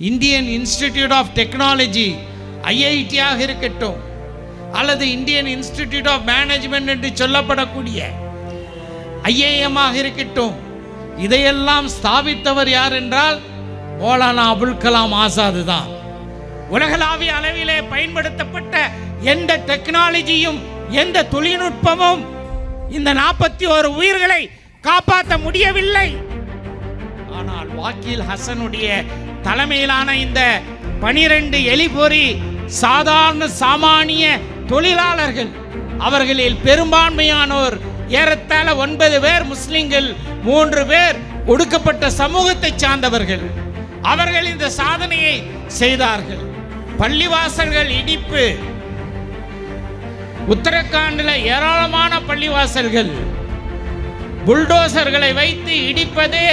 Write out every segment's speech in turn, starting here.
Indian Institute of Technology ஐஐடியாக இருக்கட்டும் அல்லது இந்தியன் இன்ஸ்டிடியூட் ஆஃப் மேனேஜ்மெண்ட் என்று சொல்லப்படக்கூடிய ஐஏஎம் ஆக இருக்கட்டும் இதையெல்லாம் ஸ்தாபித்தவர் யார் என்றால் மோலானா அபுல் கலாம் ஆசாது தான். உலகளாவிய அளவிலே பயன்படுத்தப்பட்ட எந்த டெக்னாலஜியும் எந்த தொழில்நுட்பமும் இந்த நாற்பத்தி ஒரு உயிர்களை காப்பாற்ற முடியவில்லை. ஆனால் வாக்கீல் ஹசனுடைய தலைமையிலான இந்த பனிரெண்டு எலிபொறி சாதாரண சாமானிய தொழிலாளர்கள். அவர்களில் பெரும்பான்மையானோர் ஏறத்தாழ ஒன்பது பேர் முஸ்லிம்கள் மூன்று பேர் ஒடுக்கப்பட்ட சமூகத்தை சார்ந்தவர்கள். அவர்கள் இந்த சாதனையை செய்தார்கள். பள்ளிவாசல்கள் இடிப்பு. உத்தரகாண்டில் ஏராளமான பள்ளிவாசல்கள். புல்டோசர்களை வைத்து இடிப்பதே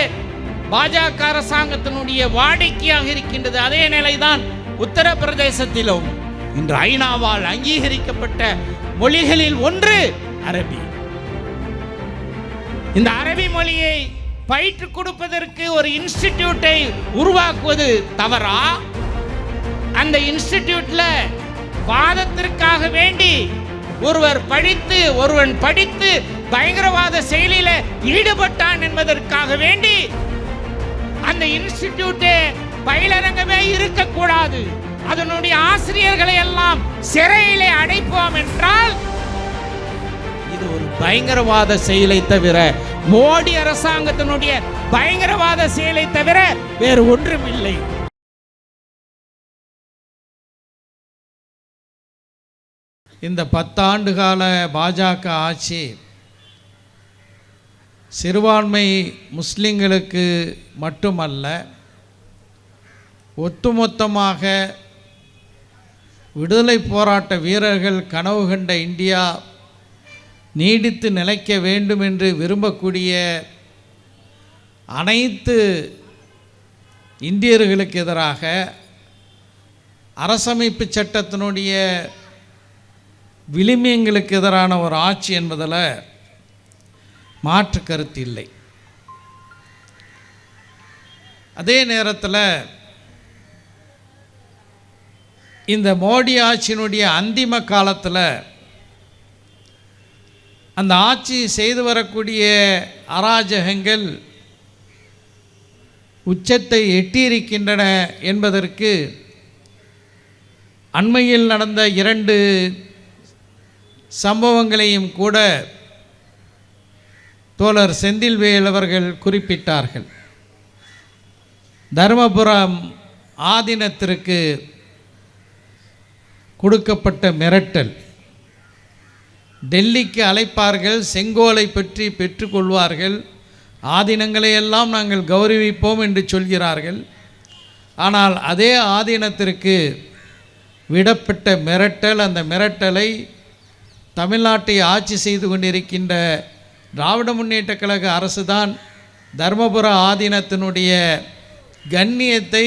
பாஜக அரசாங்கத்தினுடைய வாடிக்கையாக இருக்கின்றது அதே நிலைதான் உத்தரப்பிரதேசத்திலும். இன்று ஐநாவால் அங்கீகரிக்கப்பட்ட மொழிகளில் ஒன்று அரபி. இந்த அரபி மொழியை பயிற்று கொடுப்பதற்கு ஒரு இன்ஸ்டிடியூட்டை உருவாக்குவது தவறா? அந்த இன்ஸ்டிடியூட்ல வாதத்திற்காக வேண்டி ஒருவர் படித்து ஒருவன் படித்து பயங்கரவாத செயலில ஈடுபட்டான் என்பதற்காக வேண்டி அந்த இன்ஸ்டிடியூட்டே பயிலரங்கமே இருக்கக்கூடாது. அதனுடைய ஆசிரியர்களை எல்லாம் சிறையிலே அடைப்போம் என்றால் இது ஒரு பயங்கரவாத செயலை தவிர மோடி அரசாங்கத்தினுடைய பயங்கரவாத செயலை தவிர வேறு ஒன்றும் இல்லை இந்த பத்தாண்டு கால பாஜக ஆட்சி சிறுபான்மை முஸ்லிம்களுக்கு மட்டுமல்ல ஒட்டுமொத்தமாக விடுதலை போராட்ட வீரர்கள் கனவு கண்ட இந்தியா நீடித்து நிலைக்க வேண்டும் என்று விரும்பக்கூடிய அனைத்து இந்தியர்களுக்கு எதிராக அரசமைப்பு சட்டத்தினுடைய விளிமியங்களுக்கு எதிரான ஒரு ஆட்சி என்பதில் மாற்று கருத்து இல்லை. அதே நேரத்தில் இந்த மோடி ஆட்சியினுடைய அந்திம காலத்தில் அந்த ஆட்சி செய்து வரக்கூடிய அராஜகங்கள் உச்சத்தை எட்டியிருக்கின்றன என்பதற்கு அண்மையில் நடந்த இரண்டு சம்பவங்களையும் கூட தோழர் செந்தில்வேல் அவர்கள் குறிப்பிட்டார்கள். தருமபுரம் ஆதீனத்திற்கு கொடுக்கப்பட்ட மிரட்டல். டெல்லிக்கு அழைப்பார்கள் செங்கோலை பற்றி பெற்றுக்கொள்வார்கள் ஆதீனங்களை எல்லாம் நாங்கள் கௌரவிப்போம் என்று சொல்கிறார்கள். ஆனால் அதே ஆதீனத்திற்கு விடப்பட்ட மிரட்டல் அந்த மிரட்டலை தமிழ்நாட்டை ஆட்சி செய்து கொண்டிருக்கின்ற திராவிட முன்னேற்ற கழக அரசு தான் தர்மபுர ஆதீனத்தினுடைய கண்ணியத்தை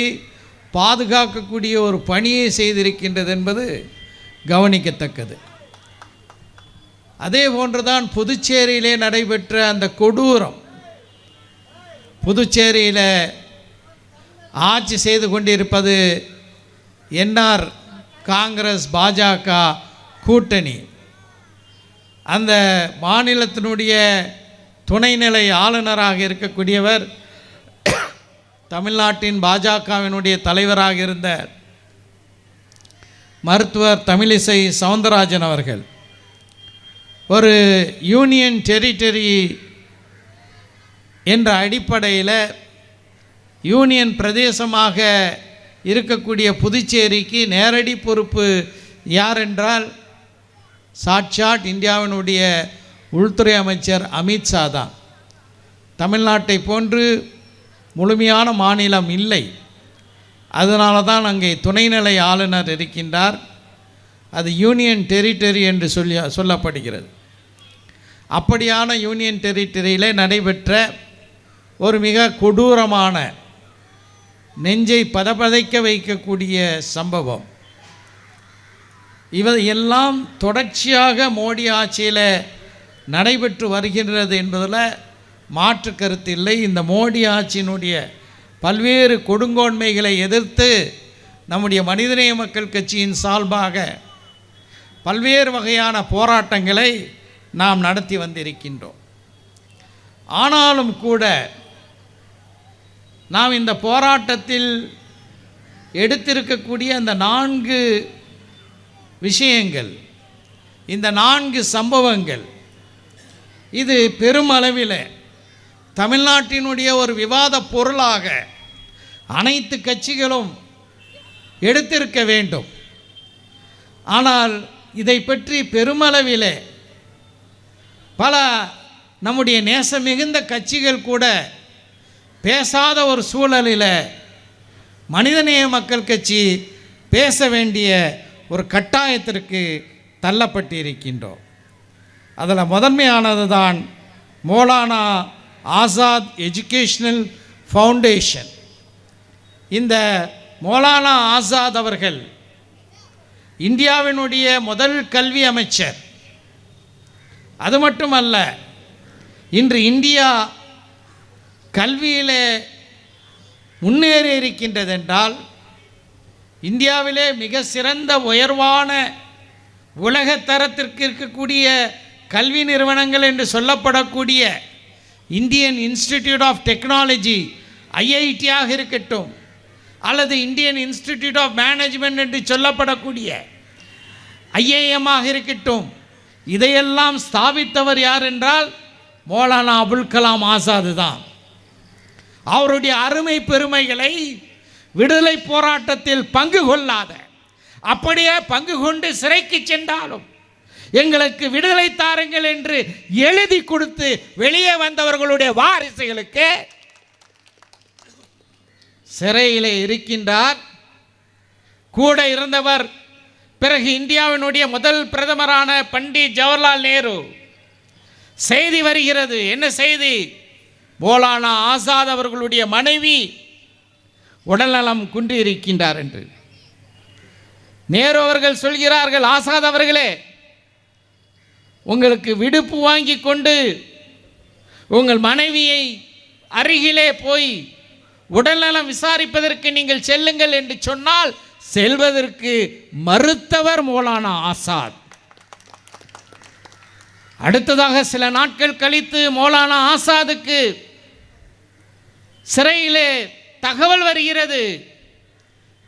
பாதுகாக்கக்கூடிய ஒரு பணியை செய்திருக்கின்றது என்பது கவனிக்கத்தக்கது. அதே போன்றுதான் புதுச்சேரியிலே நடைபெற்ற அந்த கொடூரம் புதுச்சேரியில் ஆட்சி செய்து கொண்டிருப்பது என்ஆர் காங்கிரஸ் பாஜக கூட்டணி. அந்த மாநிலத்தினுடைய துணைநிலை ஆளுநராக இருக்கக்கூடியவர் தமிழ்நாட்டின் பாஜகவினுடைய தலைவராக இருந்த மருத்துவர் தமிழிசை சவுந்தரராஜன் அவர்கள் ஒரு யூனியன் டெரிட்டரி என்ற அடிப்படையில் யூனியன் பிரதேசமாக இருக்கக்கூடிய புதுச்சேரிக்கு நேரடி பொறுப்பு யார் என்றால் சாட்சாட் இந்தியாவினுடைய உள்துறை அமைச்சர் அமித்ஷா தான். தமிழ்நாட்டை போன்று முழுமையான மாநிலம் இல்லை. அதனால தான் அங்கே துணைநிலை ஆளுநர் இருக்கின்றார். அது யூனியன் டெரிட்டரி என்று சொல்லி சொல்லப்படுகிறது. அப்படியான யூனியன் டெரிட்டரியிலே நடைபெற்ற ஒரு மிக கொடூரமான நெஞ்சை பதபதைக்க வைக்கக்கூடிய சம்பவம். இவை எல்லாம் தொடர்ச்சியாக மோடி ஆட்சியில் நடைபெற்று வருகின்றது என்பதில் மாற்று கருத்து இல்லை. இந்த மோடி ஆட்சியினுடைய பல்வேறு கொடுங்கோன்மைகளை எதிர்த்து நம்முடைய மனிதநேய மக்கள் கட்சியின் சார்பாக பல்வேறு வகையான போராட்டங்களை நாம் நடத்தி வந்திருக்கின்றோம். ஆனாலும் கூட நாம் இந்த போராட்டத்தில் எடுத்திருக்கக்கூடிய அந்த நான்கு விஷயங்கள் இந்த நான்கு சம்பவங்கள் இது பெருமளவில் தமிழ்நாட்டினுடைய ஒரு விவாத பொருளாக அனைத்து கட்சிகளும் எடுத்திருக்க வேண்டும். ஆனால் இதை பற்றி பெருமளவில் பல நம்முடைய நேசம் மிகுந்த கட்சிகள் கூட பேசாத ஒரு சூழலில் மனிதநேய மக்கள் கட்சி பேச வேண்டிய ஒரு கட்டாயத்திற்கு தள்ளப்பட்டு இருக்கின்றோம் அதில் முதன்மையானது தான் மோலானா ஆசாத் எஜுகேஷ்னல் ஃபவுண்டேஷன். இந்த மோலானா ஆசாத் அவர்கள் இந்தியாவினுடைய முதல் கல்வி அமைச்சர். அது மட்டுமல்ல இன்று இந்தியா கல்வியிலே முன்னேறி இருக்கின்றதென்றால் இந்தியாவிலே மிக சிறந்த உயர்வான உலக தரத்திற்கு இருக்கக்கூடிய கல்வி நிறுவனங்கள் என்று சொல்லப்படக்கூடிய இந்தியன் இன்ஸ்டிடியூட் ஆஃப் டெக்னாலஜி ஐஐடியாக இருக்கட்டும் அல்லது இந்தியன் இன்ஸ்டிடியூட் ஆஃப் மேனேஜ்மெண்ட் என்று சொல்லப்படக்கூடிய ஐஏஎம்மாக இருக்கட்டும் இதையெல்லாம் ஸ்தாபித்தவர் யார் என்றால் மௌலானா அபுல் கலாம் ஆசாது தான் அவருடைய அருமை பெருமைகளை விடுதலை போராட்டத்தில் பங்கு கொள்ளாத அப்படியே பங்கு கொண்டு சிறைக்கு சென்றாலும் எங்களுக்கு விடுதலை தாருங்கள் என்று எழுதி கொடுத்து வெளியே வந்தவர்களுடைய வாரிசுகளுக்கு சிறையில் இருக்கின்றார். கூட இருந்தவர் பிறகு இந்தியாவினுடைய முதல் பிரதமரான பண்டிட் ஜவஹர்லால் நேரு. செய்தி வருகிறது என்ன செய்தி? போலானா ஆசாத் அவர்களுடைய மனைவி உடல்நலம் குன்றி இருக்கின்றார் என்று. நேரு அவர்கள் சொல்கிறார்கள் ஆசாத் அவர்களே உங்களுக்கு விடுப்பு வாங்கி கொண்டு உங்கள் மனைவியை அருகிலே போய் உடல்நலம் விசாரிப்பதற்கு நீங்கள் செல்லுங்கள் என்று சொன்னால் செல்வதற்கு மறுத்தவர் மோலானா ஆசாத். அடுத்ததாக சில நாட்கள் கழித்து மோலானா ஆசாதுக்கு சிறையிலே தகவல் வருகிறது.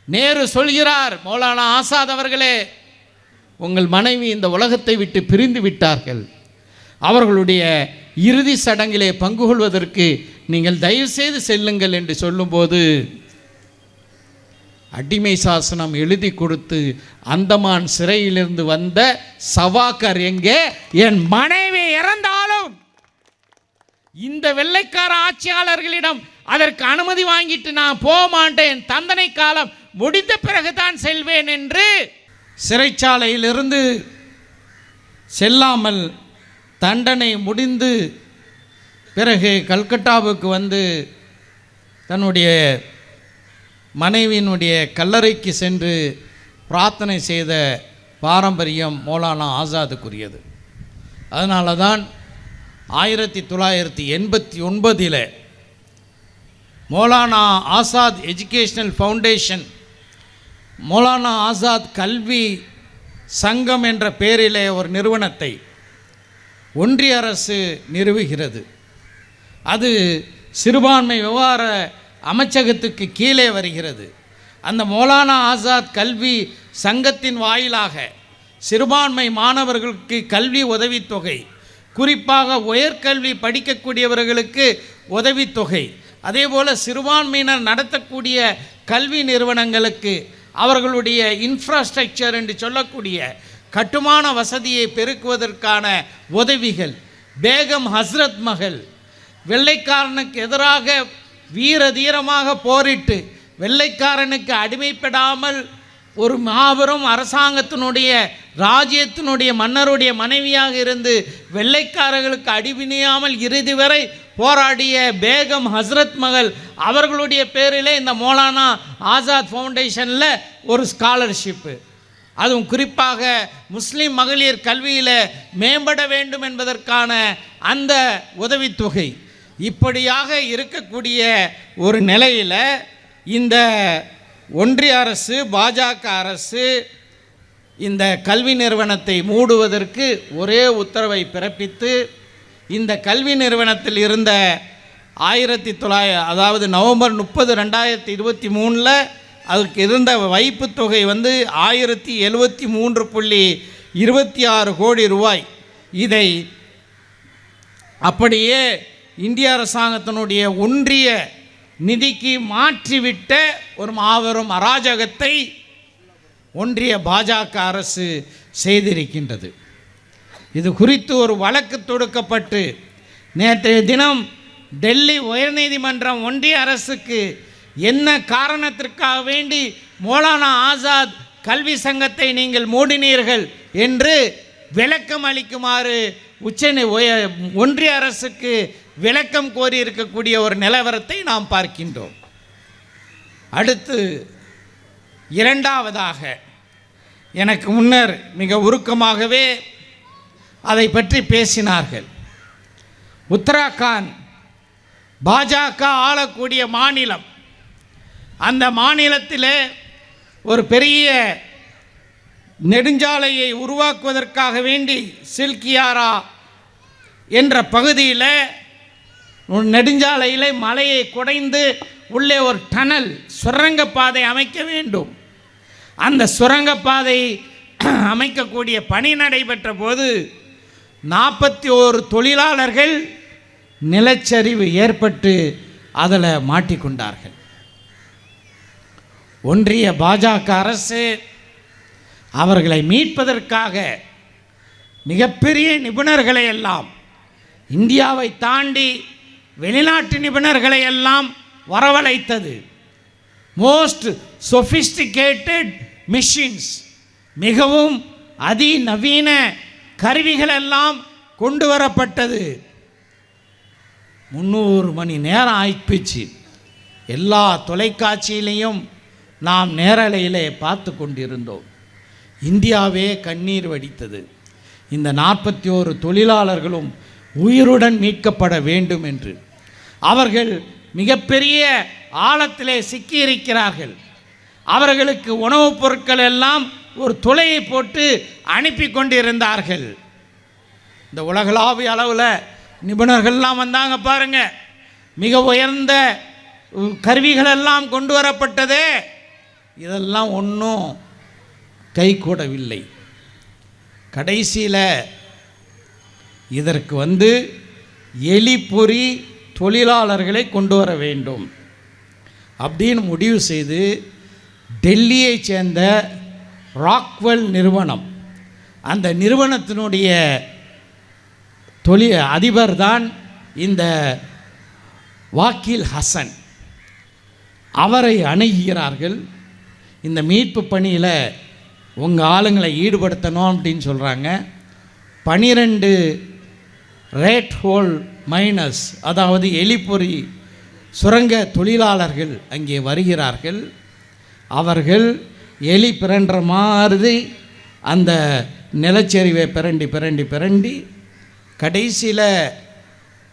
நேரு சொல்கிறார் மௌலானா ஆசாத் அவர்களே உங்கள் மனைவி இந்த உலகத்தை விட்டு பிரிந்து விட்டார்கள். அவர்களுடைய இறுதி சடங்கிலே பங்கு கொள்வதற்கு நீங்கள் தயவு செய்து செல்லுங்கள் என்று சொல்லும்போது அடிமை சாசனம் எழுதி கொடுத்து அந்தமான் சிறையிலிருந்து வந்த சவாக்கர் எங்கே? என் மனைவி இறந்தாலும். இந்த வெள்ளைக்கார ஆட்சியாளர்களிடம் அதற்கு அனுமதி வாங்கிட்டு நான் போக மாட்டேன் என் தந்தனை காலம் முடிந்த பிறகுதான் செல்வேன் என்று சிறைச்சாலையிலிருந்து செல்லாமல் தண்டனை முடிந்து பிறகு கல்கட்டாவுக்கு வந்து தன்னுடைய மனைவியினுடைய கல்லறைக்கு சென்று பிரார்த்தனை செய்த பாரம்பரியம் மௌலானா ஆசாதுக்குரியது. அதனால தான் ஆயிரத்தி தொள்ளாயிரத்தி எண்பத்தி ஒன்பதில் மௌலானா ஆசாத் எஜுகேஷ்னல் ஃபவுண்டேஷன் மௌலானா ஆசாத் கல்வி சங்கம் என்ற பெயரிலே ஒரு நிறுவனத்தை ஒன்றிய அரசு நிறுவுகிறது. அது சிறுபான்மை விவகார அமைச்சகத்துக்கு கீழே வருகிறது. அந்த மௌலானா ஆசாத் கல்வி சங்கத்தின் வாயிலாக சிறுபான்மை மாணவர்களுக்கு கல்வி உதவித்தொகை குறிப்பாக உயர்கல்வி படிக்கக்கூடியவர்களுக்கு உதவித்தொகை அதே போல் சிறுபான்மையினர் நடத்தக்கூடிய கல்வி நிறுவனங்களுக்கு அவர்களுடைய இன்ஃப்ராஸ்ட்ரக்சர் என்று சொல்லக்கூடிய கட்டுமான வசதியை பெருக்குவதற்கான உதவிகள் பேகம் ஹஸ்ரத் மகள் வெள்ளைக்காரனுக்கு எதிராக வீர தீரமாக போரிட்டு வெள்ளைக்காரனுக்கு அடிமைப்படாமல் ஒரு மாபெரும் அரசாங்கத்தினுடைய ராஜ்யத்தினுடைய மன்னருடைய மனைவியாக இருந்து வெள்ளைக்காரர்களுக்கு அடிபிணியாமல் இறுதி வரை போராடிய பேகம் ஹஸ்ரத் மகள் அவர்களுடைய பேரில் இந்த மோலானா ஆசாத் ஃபவுண்டேஷனில் ஒரு ஸ்காலர்ஷிப்பு. அதுவும் குறிப்பாக முஸ்லீம் மகளிர் கல்வியில் மேம்பட வேண்டும் என்பதற்கான அந்த உதவித்தொகை. இப்படியாக இருக்கக்கூடிய ஒரு நிலையில் இந்த ஒன்றிய அரசு பாஜக அரசு இந்த கல்வி நிறுவனத்தை மூடுவதற்கு ஒரே உத்தரவை பிறப்பித்து இந்த கல்வி நிறுவனத்தில் இருந்த ஆயிரத்தி தொள்ளாய அதாவது நவம்பர் முப்பது ரெண்டாயிரத்தி இருபத்தி மூணில் அதுக்கு இருந்த வைப்புத் தொகை வந்து ஆயிரத்தி எழுபத்தி மூன்று புள்ளி இருபத்தி ஆறு கோடி ரூபாய். இதை அப்படியே இந்திய அரசாங்கத்தினுடைய ஒன்றிய நிதிக்கு மாற்றிவிட்ட ஒரு மாபெரும் அராஜகத்தை ஒன்றிய பாஜக அரசு செய்திருக்கின்றது. இது குறித்து ஒரு வழக்கு தொடுக்கப்பட்டு நேற்றைய தினம் டெல்லி உயர்நீதிமன்றம் ஒன்றிய அரசுக்கு என்ன காரணத்திற்காக வேண்டி மௌலானா ஆசாத் கல்வி சங்கத்தை நீங்கள் மூடினீர்கள் என்று விளக்கம் அளிக்குமாறு உச்ச ஒன்றிய அரசுக்கு விளக்கம் கோரி இருக்கக்கூடிய ஒரு நிலவரத்தை நாம் பார்க்கின்றோம். அடுத்து இரண்டாவதாக எனக்கு முன்னர் மிக உருக்கமாகவே அதை பற்றி பேசினார்கள். உத்தராகண்ட் பாஜக ஆளக்கூடிய மாநிலம். அந்த மாநிலத்தில் ஒரு பெரிய நெடுஞ்சாலையை உருவாக்குவதற்காக வேண்டி சில்கியாரா என்ற பகுதியில் நெடுஞ்சாலையில் மலையை குடைந்து உள்ளே ஒரு டனல் சுரங்கப்பாதை அமைக்க வேண்டும். அந்த சுரங்கப்பாதை அமைக்கக்கூடிய பணி நடைபெற்ற போது நாற்பத்தி ஓரு தொழிலாளர்கள் நிலச்சரிவு ஏற்பட்டு அதில் மாட்டிக்கொண்டார்கள். ஒன்றிய பாஜக அரசு அவர்களை மீட்பதற்காக மிகப்பெரிய நிபுணர்களை எல்லாம் இந்தியாவை தாண்டி வெளிநாட்டு நிபுணர்களை எல்லாம் வரவழைத்தது. மோஸ்ட் சொஃபிஸ்டிகேட்டட் மிஷின்ஸ் மிகவும் அதிநவீன கருவிகள் எல்லாம் கொண்டு வரப்பட்டது முந்நூறு மணி நேரம் ஆயிப்போச்சு. எல்லா தொலைக்காட்சியிலையும் நாம் நேரலையிலே பார்த்து கொண்டிருந்தோம். இந்தியாவே கண்ணீர் வடித்தது. இந்த நாற்பத்தி ஓரு தொழிலாளர்களும் உயிருடன் மீட்கப்பட வேண்டும் என்று. அவர்கள் மிகப்பெரிய ஆழத்திலே சிக்கியிருக்கிறார்கள். அவர்களுக்கு உணவுப் பொருட்கள் எல்லாம் ஒரு துளையை போட்டு அனுப்பி கொண்டிருந்தார்கள். இந்த உலகளாவிய அளவில் நிபுணர்கள்லாம் வந்தாங்க பாருங்க. மிக உயர்ந்த கருவிகளெல்லாம் கொண்டு வரப்பட்டதே. இதெல்லாம் ஒன்றும் கைகூடவில்லை கடைசியில் இதற்கு வந்து எலிப்பொறி தொழிலாளர்களை கொண்டு வர வேண்டும். அப்படின்னு முடிவு செய்து டெல்லியைச் சேர்ந்த ராக்வெல் நிறுவனம். அந்த நிறுவனத்தினுடைய தொழில் அதிபர் தான் இந்த வாக்கில் ஹசன். அவரை அணுகிறார்கள் இந்த மீட்பு பணியில் உங்கள் ஆளுங்களை ஈடுபடுத்தணும் அப்படின்னு சொல்கிறாங்க பனிரெண்டு ரேட் ஹோல் மைனஸ் அதாவது எலிப்பொறி சுரங்க தொழிலாளர்கள் அங்கே வருகிறார்கள். அவர்கள் எலி பிறன்ற மாதிரி அந்த நிலச்சரிவை பிரண்டி பிரண்டி பிரண்டி கடைசியில்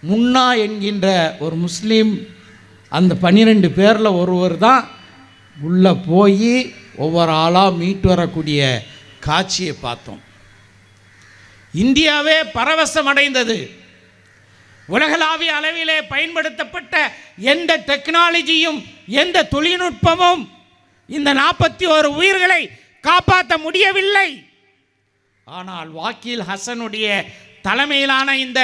முன்னா என்கின்ற ஒரு முஸ்லீம் அந்த பன்னிரெண்டு பேரில் ஒருவர் தான் உள்ளே போய் ஒவ்வொரு ஆளாக மீட்டு வரக்கூடிய காட்சியை பார்த்தோம். இந்தியாவே பரவசம் அடைந்தது உலகளாவிய அளவிலே பயன்படுத்தப்பட்ட எந்த டெக்னாலஜியும் எந்த தொழில்நுட்பமும் இந்த நாற்பத்தி ஒரு உயிர்களை காப்பாற்ற முடியவில்லை. ஆனால் வாக்கீல் ஹசனுடைய தலைமையிலான இந்த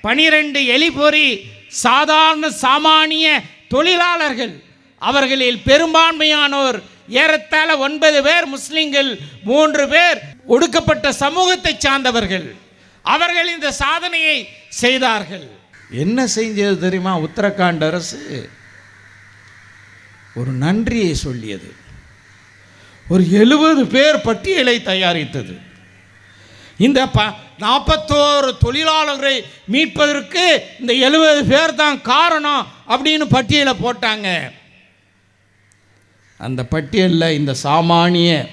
பனிரெண்டு எலிபொறி சாதாரண சாமானிய தொழிலாளர்கள் அவர்களில் பெரும்பான்மையானோர் ஏறத்தாழ ஒன்பது பேர் முஸ்லிம்கள் மூன்று பேர் ஒடுக்கப்பட்ட சமூகத்தை சார்ந்தவர்கள். அவர்கள் இந்த சாதனையை செய்தார்கள். என்ன செஞ்சது தெரியுமா? உத்தரகாண்ட் அரசு ஒரு நன்றியை சொல்லியது. ஒரு எழுபது பேர் பட்டியலை தயாரித்தது. இந்த ப நாற்பத்தோரு தொழிலாளர்களை மீட்பதற்கு இந்த எழுபது பேர் தான் காரணம் அப்படின்னு பட்டியலை போட்டாங்க. அந்த பட்டியலில் இந்த சாமானிய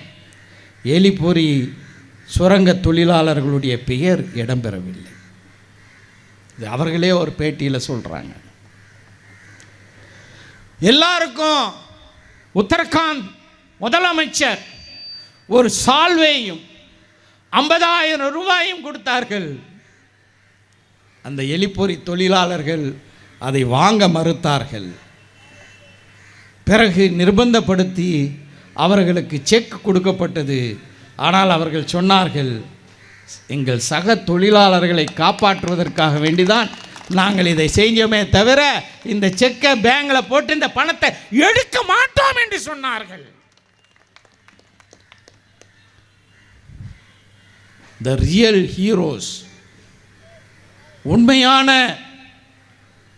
எலிபொறி சுரங்க தொழிலாளர்களுடைய பெயர் இடம்பெறவில்லை. இது அவர்களே ஒரு பேட்டியில் சொல்கிறாங்க எல்லாருக்கும் உத்தரகாண்ட் முதலமைச்சர் ஒரு சால்வையும் ஐம்பதாயிரம் ரூபாயும் கொடுத்தார்கள். அந்த எலிப்பொறி தொழிலாளர்கள் அதை வாங்க மறுத்தார்கள். பிறகு நிர்பந்தப்படுத்தி அவர்களுக்கு செக் கொடுக்கப்பட்டது. ஆனால் அவர்கள் சொன்னார்கள் எங்கள் சக தொழிலாளர்களை காப்பாற்றுவதற்காக வேண்டிதான் நாங்கள் இதை செஞ்சோமே தவிர இந்த செக்கை பேங்கில் போட்டு இந்த பணத்தை எடுக்க மாட்டோம் என்று சொன்னார்கள். த ரியல் ஹீரோஸ் உண்மையான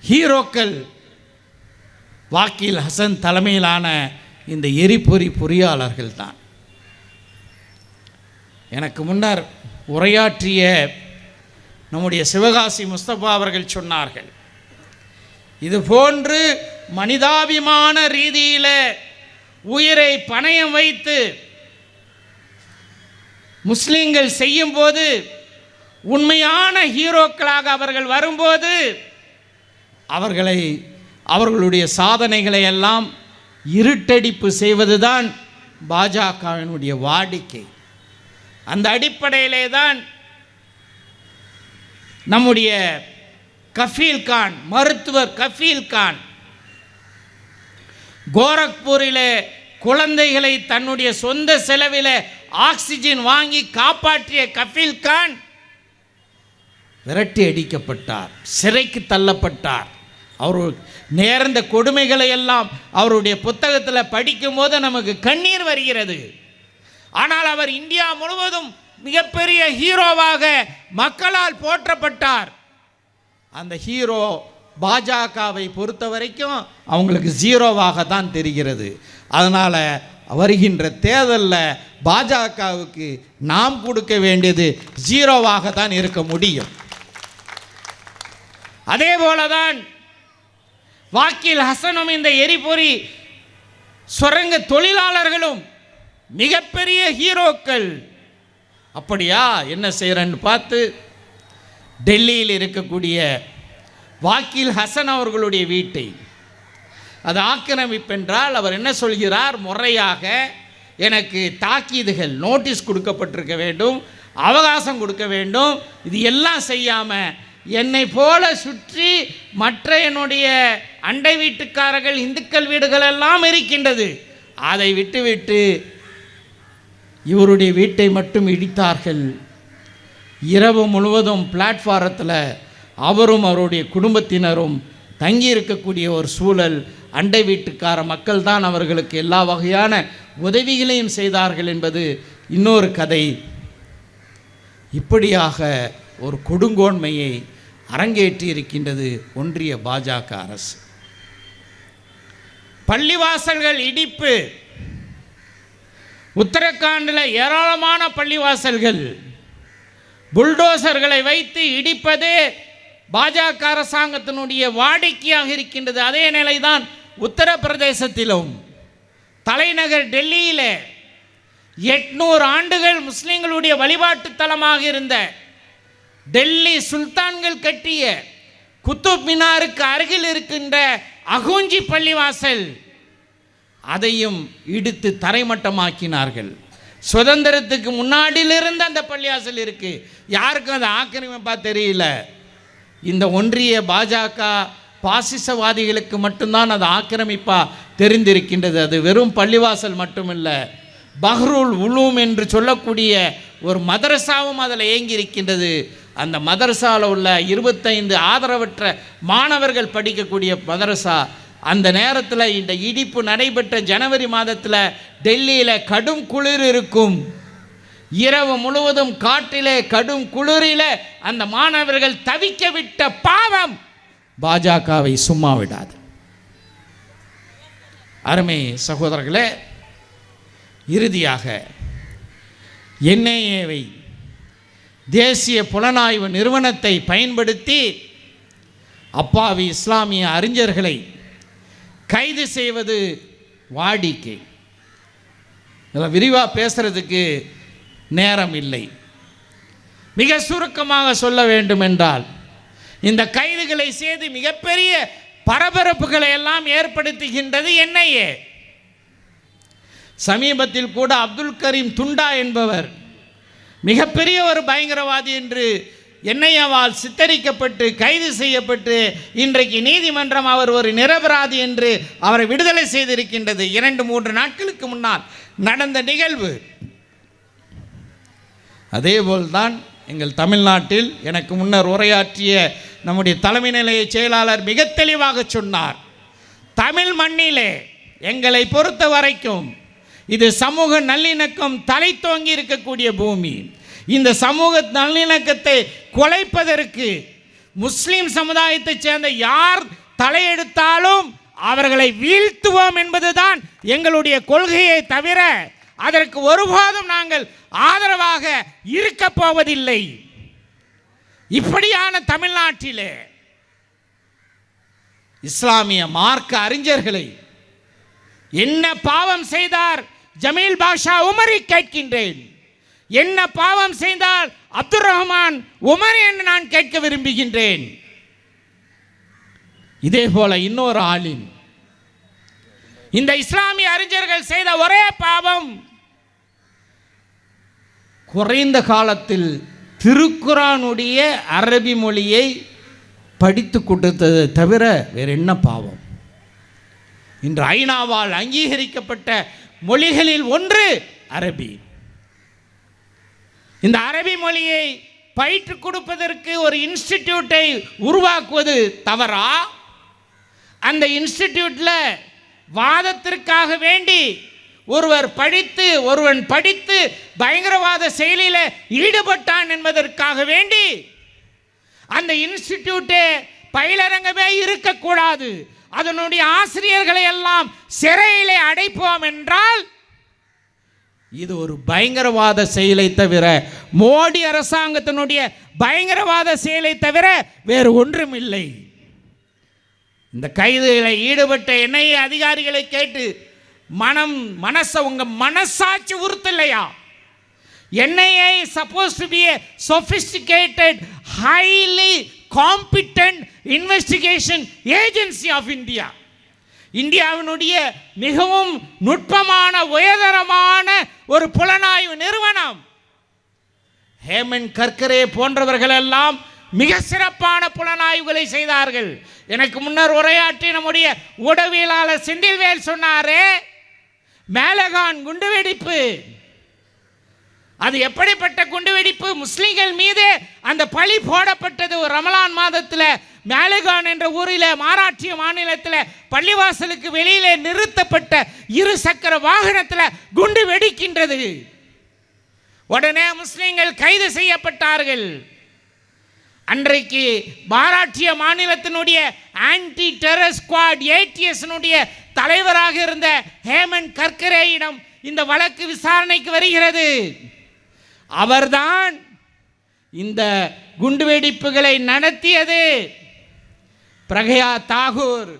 ஹீரோக்கள் வாக்கில் ஹசன் தலைமையிலான இந்த எரிபொறி பொறியாளர்கள் தான் எனக்கு முன்னர் உரையாற்றிய நம்முடைய சிவகாசி முஸ்தபா அவர்கள் சொன்னார்கள். இது போன்று மனிதாபிமான ரீதியில் உயிரை பணயம் வைத்து முஸ்லீம்கள் செய்யும்போது உண்மையான ஹீரோக்களாக அவர்கள் வரும்போது அவர்களை அவர்களுடைய சாதனைகளை எல்லாம் இருட்டடிப்பு செய்வதுதான் பாஜகவினுடைய வாடிக்கை. அந்த அடிப்படையிலே தான் நம்முடைய கஃபீல் கான் மருத்துவர் கஃபீல் கான் கோரக்பூரில் குழந்தைகளை தன்னுடைய சொந்த செலவில் ஆக்சிஜன் வாங்கி காப்பாற்றிய கஃபீல் கான் விரட்டி அடிக்கப்பட்டார் சிறைக்கு தள்ளப்பட்டார். அவர் நேர்ந்த கொடுமைகளை எல்லாம் அவருடைய புத்தகத்தில் படிக்கும்போது நமக்கு கண்ணீர் வருகிறது. ஆனால் அவர் இந்தியா முழுவதும் மிகப்பெரிய ஹீரோவாக மக்களால் போற்றப்பட்டார். அந்த ஹீரோ பாஜகவை பொறுத்த வரைக்கும் அவங்களுக்கு ஜீரோவாக தான் தெரிகிறது. அதனால் வருகின்ற தேர்தலில் பாஜகவுக்கு நாம் கொடுக்க வேண்டியது ஜீரோவாக தான் இருக்க முடியும். அதே போலதான் வாக்கில் ஹசனும் இந்த எரிபொறி சுரங்க தொழிலாளர்களும் மிகப்பெரிய ஹீரோக்கள். அப்படியா? என்ன செய்கிறேன்னு பார்த்து டெல்லியில் இருக்கக்கூடிய வாக்கில் ஹசன் அவர்களுடைய வீட்டை. அது ஆக்கிரமிப்பென்றால் அவர் என்ன சொல்கிறார்? முறையாக எனக்கு தாக்கீதுகள் நோட்டீஸ் கொடுக்கப்பட்டிருக்க வேண்டும் அவகாசம் கொடுக்க வேண்டும். இது எல்லாம் செய்யாமல் என்னை போல சுற்றி மற்ற என்னுடைய அண்டை வீட்டுக்காரர்கள் இந்துக்கள் வீடுகள் எல்லாம் இருக்கின்றது. அதை விட்டுவிட்டு இவருடைய வீட்டை மட்டும் இடித்தார்கள். இரவு முழுவதும் பிளாட்ஃபாரத்தில் அவரும் அவருடைய குடும்பத்தினரும் தங்கி இருக்கக்கூடிய ஒரு சூழல் அண்டை வீட்டுக்கார மக்கள் தான் அவர்களுக்கு எல்லா வகையான உதவிகளையும் செய்தார்கள் என்பது இன்னொரு கதை. இப்படியாக ஒரு கொடுங்கோன்மையை அரங்கேற்றி இருக்கின்றது ஒன்றிய பாஜக அரசு. பள்ளிவாசல்கள் இடிப்பு. உத்தரகாண்டில் ஏராளமான பள்ளிவாசல்கள். புல்டோசர்களை வைத்து இடிப்பது பாஜக அரசாங்கத்தினுடைய வாடிக்கையாக இருக்கின்றது. அதே நிலைதான் உத்தரப்பிரதேசத்திலும். தலைநகர் டெல்லியில் எட்நூறு ஆண்டுகள் முஸ்லீம்களுடைய வழிபாட்டு தலமாக இருந்த டெல்லி சுல்தான்கள் கட்டிய குத்துப் மினாருக்கு அருகில் இருக்கின்ற அகுஞ்சி பள்ளிவாசல் அதையும் இடித்து தரைமட்டமாக்கினார்கள். சுதந்திரத்துக்கு முன்னாடியிலிருந்து அந்த பள்ளிவாசல் இருக்குது யாருக்கும் அது ஆக்கிரமிப்பாக தெரியல. இந்த ஒன்றிய பாஜக பாசிசவாதிகளுக்கு மட்டும்தான் அது ஆக்கிரமிப்பாக தெரிந்திருக்கின்றது. அது வெறும் பள்ளிவாசல் மட்டுமில்லை. பஹ்ருல் உலூம் என்று சொல்லக்கூடிய ஒரு மதரசாவும் அதில் இயங்கி இருக்கின்றது அந்த மதரசாவில் உள்ள இருபத்தைந்து ஆதரவற்ற மாணவர்கள் படிக்கக்கூடிய மதரசா அந்த நேரத்தில் இந்த இடிப்பு நடைபெற்ற ஜனவரி மாதத்தில் டெல்லியில் கடும் குளிர் இருக்கும். இரவு முழுவதும் காட்டிலே கடும் குளிரில் அந்த மாணவர்கள் தவிக்க விட்ட பாவம் பாஜகவை சும்மா விடாது. அருமை சகோதரர்களே இறுதியாக என்ஐஏவை தேசிய புலனாய்வு நிறுவனத்தை பயன்படுத்தி அப்பாவி இஸ்லாமிய அறிஞர்களை கைது செய்வது வாடிக்கை. இதில் விரிவாக பேசுகிறதுக்கு நேரம் இல்லை. மிக சுருக்கமாக சொல்ல வேண்டும் என்றால் இந்த கைதுகளை செய்து மிகப்பெரிய பரபரப்புகளை எல்லாம் ஏற்படுத்துகின்றது என்னையே. சமீபத்தில் கூட அப்துல் கரீம் துண்டா என்பவர் மிகப்பெரிய ஒரு பயங்கரவாதி என்று என்ஐஏவால் சித்தரிக்கப்பட்டு கைது செய்யப்பட்டு இன்றைக்கு நீதிமன்றம் அவர் ஒரு நிரபராதி என்று அவரை விடுதலை செய்திருக்கின்றது. இரண்டு மூன்று நாட்களுக்கு முன்னால் நடந்த நிகழ்வு. அதேபோல்தான் எங்கள் தமிழ்நாட்டில் எனக்கு முன்னர் உரையாற்றிய நம்முடைய தலைமை நிலைய செயலாளர் மிக தெளிவாக சொன்னார். தமிழ் மண்ணிலே எங்களை பொறுத்த வரைக்கும் இது சமூக நல்லிணக்கம் தலை தோங்கி இருக்கக்கூடிய பூமி. இந்த சமூக நல்லிணக்கத்தை குலைப்பதற்கு முஸ்லீம் சமுதாயத்தைச் சேர்ந்த யார் தலையெடுத்தாலும் அவர்களை வீழ்த்துவோம் என்பதுதான் எங்களுடைய கொள்கையை தவிர அதற்கு ஒருபோதும் நாங்கள் ஆதரவாக இருக்கப் போவதில்லை. இப்படியான தமிழ்நாட்டிலே இஸ்லாமிய மார்க்க அறிஞர்களை என்ன பாவம் செய்தார்? ஜமீல் பாஷா உமரை கேட்கின்றேன். என்ன பாவம் செய்தால் அப்துல் ரஹ்மான் உமர் என்று நான் கேட்க விரும்புகின்றேன். இதே போல இன்னொரு ஆளின் இந்த இஸ்லாமிய அறிஞர்கள் செய்த ஒரே பாவம் குறைந்த காலத்தில் திருக்குறானுடைய அரபி மொழியை படித்து கொடுத்ததை தவிர வேற என்ன பாவம்? இன்று ஐநாவால் அங்கீகரிக்கப்பட்ட மொழிகளில் ஒன்று அரபி. இந்த அரபி மொழியை பயிற்றுக் கொடுப்பதற்கு ஒரு இன்ஸ்டிடியூட்டை உருவாக்குவது தவறா? அந்த இன்ஸ்டிடியூட்டில் வாதத்திற்காக வேண்டி ஒருவர் படித்து ஒருவன் படித்து பயங்கரவாத செயலில் ஈடுபட்டான் என்பதற்காக வேண்டி அந்த இன்ஸ்டிடியூட்டே பயிலரங்கமே இருக்கக்கூடாது. அதனுடைய ஆசிரியர்களை எல்லாம் சிறையிலே அடைப்போம் என்றால் இது ஒரு பயங்கரவாத செயலை தவிர மோடி அரசாங்கத்தினுடைய பயங்கரவாத செயலை தவிர வேறு ஒன்றும் இல்லை இந்த கைதுகளில் ஈடுபட்ட என்ஐஏ அதிகாரிகளை கேட்டு மனம் மனசை உங்க மனசாட்சி உறுத்தலையா? NIA suppose to be a sophisticated highly competent investigation agency of India இந்தியாவினுடைய மிகவும் நுட்பமான உயர்தரமான ஒரு புலனாய்வு நிறுவனம். ஹேமன் கர்கரே போன்றவர்கள் எல்லாம் மிக சிறப்பான புலனாய்வுகளை செய்தார்கள். எனக்கு முன்னர் உரையாற்றி நம்முடைய உடவியலாளர் செந்தில்வேல் சொன்னாரே மேலகான் குண்டுவெடிப்பு. அது எப்படிப்பட்ட குண்டுவெடிப்பு? முஸ்லீம்கள் மீது அந்த பழி போடப்பட்டது ஒரு ரமலான் மாதத்தில். மேலுகான் என்ற ஊரில் மாராட்சிய மாநிலத்தில் பள்ளிவாசலுக்கு வெளியிலே நிறுத்தப்பட்ட இரு சக்கர வாகனத்தில் குண்டு வெடிக்கின்றது. உடனே முஸ்லீம்கள் கைது செய்யப்பட்டார்கள். அன்றைக்கு பாராட்டிய மாநிலத்தினுடைய ஆன்டி டெரர் ஸ்குவாட் ஏடிஎஸ்னுடைய தலைவராக இருந்த ஹேமந்த் கர்கரேயிடம் இந்த வழக்கு விசாரணைக்கு வருகிறது. அவர்தான் இந்த குண்டுவெடிப்புகளை நடத்தியது. பிரகயா தாகூர்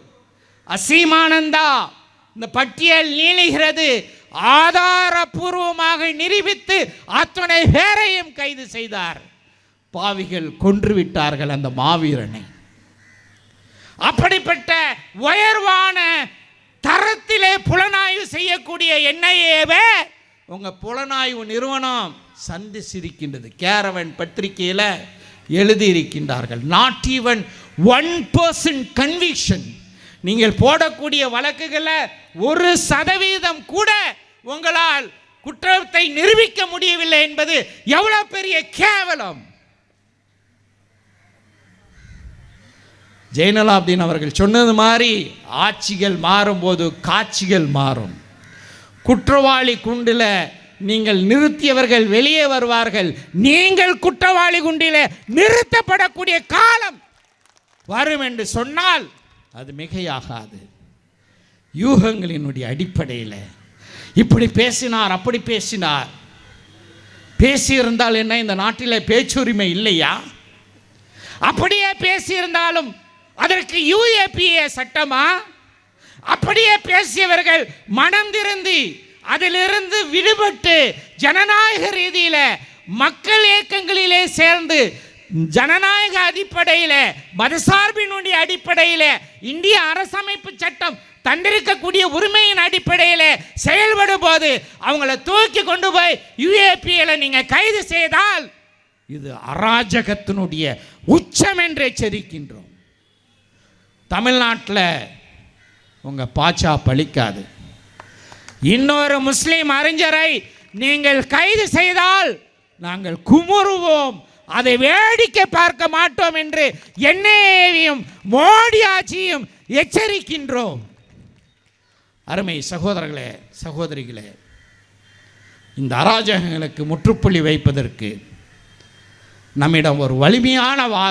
அசீமானந்தா இந்த பட்டியல் நீளுகிறது. ஆதாரபூர்வமாக நிரூபித்து அத்தனை பேரையும் கைது செய்தார். பாவிகள் கொன்றுவிட்டார்கள் அந்த மாவீரனை. அப்படிப்பட்ட உயர்வான தரத்திலே புலனாய்வு செய்யக்கூடிய என்ஐஏவே உங்கள் புலனாய்வு நிறுவனம். சந்திச்சிருக்கின்றது கேரவன் பத்திரிகையில் எழுதியிருக்கின்றார்கள். Not even one percent conviction நீங்கள் போடக்கூடிய வழக்குகளை ஒரு சதவீதம் கூட உங்களால் குற்றத்தை நிரூபிக்க முடியவில்லை என்பது எவ்வளவு பெரிய கேவலம். ஜெயனலாப்தீன் அவர்கள் சொன்னது மாதிரி ஆட்சிகள் மாறும்போது காட்சிகள் மாறும். குற்றவாளி குண்டில் நீங்கள் நிறுத்தியவர்கள் வெளியே வருவார்கள். நீங்கள் குற்றவாளி குண்டிலே நிறுத்தப்படக்கூடிய காலம் வரும் என்று சொன்னால் அது மிகையாகாது. யூகங்களினுடைய அடிப்படையில். இப்படி பேசினார் அப்படி பேசினார். பேசியிருந்தால் என்ன இந்த நாட்டில் பேச்சுரிமை இல்லையா? அப்படியே பேசியிருந்தாலும் அதற்கு யூஏபிஏ சட்டமா? அப்படியே பேசியவர்கள் மனம் திருந்தி அதிலிருந்து விடுபட்டு ஜனநாயக ரீதியில் மக்கள் இயக்கங்களிலே சேர்ந்து ஜனநாயக அடிப்படையில் மதசார்பினுடைய அடிப்படையில் இந்திய அரசமைப்பு சட்டம் தந்திருக்கக்கூடிய உரிமையின் அடிப்படையில் செயல்படும் போது அவங்கள தூக்கி கொண்டு போய் யுஏபியில் நீங்கள் கைது செய்தால் இது அராஜகத்தினுடைய உச்சம் என்று எச்சரிக்கின்றோம். தமிழ்நாட்டில் உங்கள் பாச்சா பழிக்காது. இன்னொரு முஸ்லீம் அறிஞரை நீங்கள் கைது செய்தால் நாங்கள் குமுறுவோம். அதை வேடிக்கை பார்க்க மாட்டோம் என்று என்னையும் மோடி ஆட்சியும் எச்சரிக்கின்றோம். அருமை சகோதரர்களே சகோதரிகளே இந்த அராஜகங்களுக்கு முற்றுப்புள்ளி வைப்பதற்கு நம்மிடம் ஒரு வலிமையான வா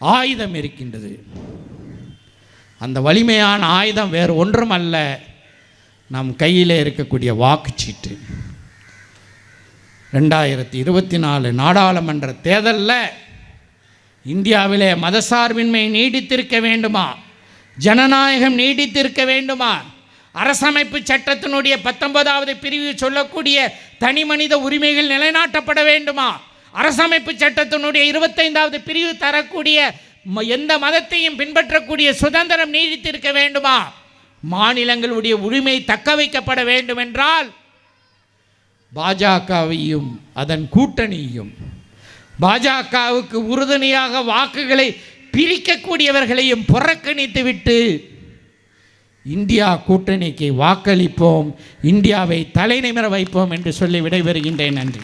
ஆயுதம் இருக்கின்றது. அந்த வலிமையான ஆயுதம் வேறு ஒன்றும் அல்ல நம் கையில் இருக்கக்கூடிய வாக்குச்சீட்டு. ரெண்டாயிரத்தி இருபத்தி நாலு நாடாளுமன்ற தேர்தலில் இந்தியாவிலே மதசார்பின்மை நீடித்திருக்க வேண்டுமா? ஜனநாயகம் நீடித்திருக்க வேண்டுமா? அரசமைப்பு சட்டத்தினுடைய பத்தொன்பதாவது பிரிவு சொல்லக்கூடிய தனி மனித உரிமைகள் நிலைநாட்டப்பட வேண்டுமா? அரசமைப்பு சட்டத்தினுடைய இருபத்தைந்தாவது பிரிவு தரக்கூடிய ம- எந்த மதத்தையும் பின்பற்றக்கூடிய சுதந்திரம் நீடித்திருக்க வேண்டுமா? மாநிலங்களுடைய உரிமை தக்க வைக்கப்பட வேண்டும் என்றால் பாஜகவையும் அதன் கூட்டணியும் பாஜகவுக்கு உறுதுணையாக வாக்குகளை பிரிக்கக்கூடியவர்களையும் புறக்கணித்துவிட்டு இந்தியா கூட்டணிக்கு வாக்களிப்போம் இந்தியாவை தலைநிமிர வைப்போம் என்று சொல்லி விடைபெறுகின்றேன். நன்றி.